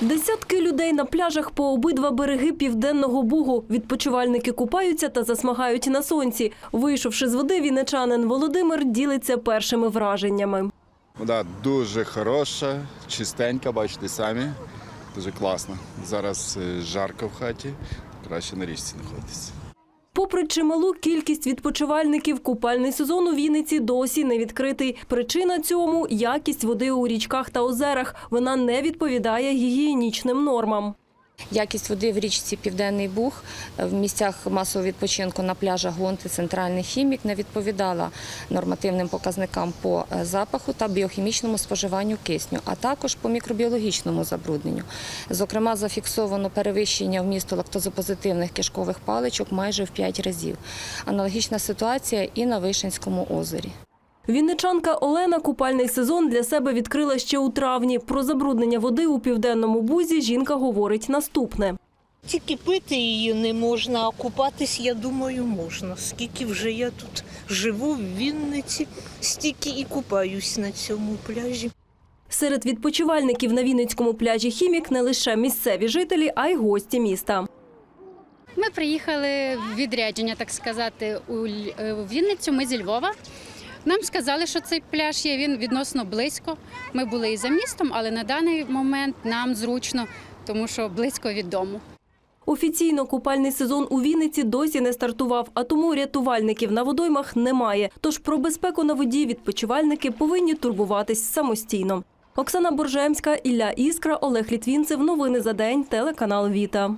Десятки людей на пляжах по обидва береги південного бугу. Відпочивальники купаються та засмагають на сонці. Вийшовши з води, вінничанин Володимир ділиться першими враженнями. Вода дуже хороша, чистенька, бачите самі. Дуже класно. Зараз е, жарко в хаті, краще на річці знаходитися. Попри чималу кількість відпочивальників, купальний сезон у Вінниці досі не відкритий. Причина цьому якість води у річках та озерах. Вона не відповідає гігієнічним нормам. Якість води в річці Південний Буг е, в місцях масового відпочинку на пляжах Гонти Центральний хімік не відповідала нормативним показникам по е, запаху та біохімічному споживанню кисню, а також по мікробіологічному забрудненню. Зокрема, зафіксовано перевищення вмісту лактозопозитивних кишкових паличок майже в 5 разів. Аналогічна ситуація і на Вишенському озері. Вінничанка Олена купальний сезон для себе відкрила ще у травні. Про забруднення води у південному бузі жінка говорить наступне. Тільки пити її не можна, а купатись, я думаю, можна. Скільки вже я тут живу в Вінниці, стільки і купаюсь на цьому пляжі. Серед відпочивальників на Вінницькому пляжі Хімік не лише місцеві жителі, а й гості міста. Ми приїхали в відрядження, так сказати, у е, Вінницю. Ми зі Львова. Нам сказали, що цей пляж є він відносно близько. Ми були і за містом, але на даний момент нам зручно, тому що близько від дому. Офіційно купальний сезон у Вінниці досі не стартував, а тому рятувальників на водоймах немає. Тож про безпеку на воді відпочивальники повинні турбуватись самостійно. Оксана Боржемська, Ілля Іскра, Олег Літвінцев. Новини за день. Телеканал Віта.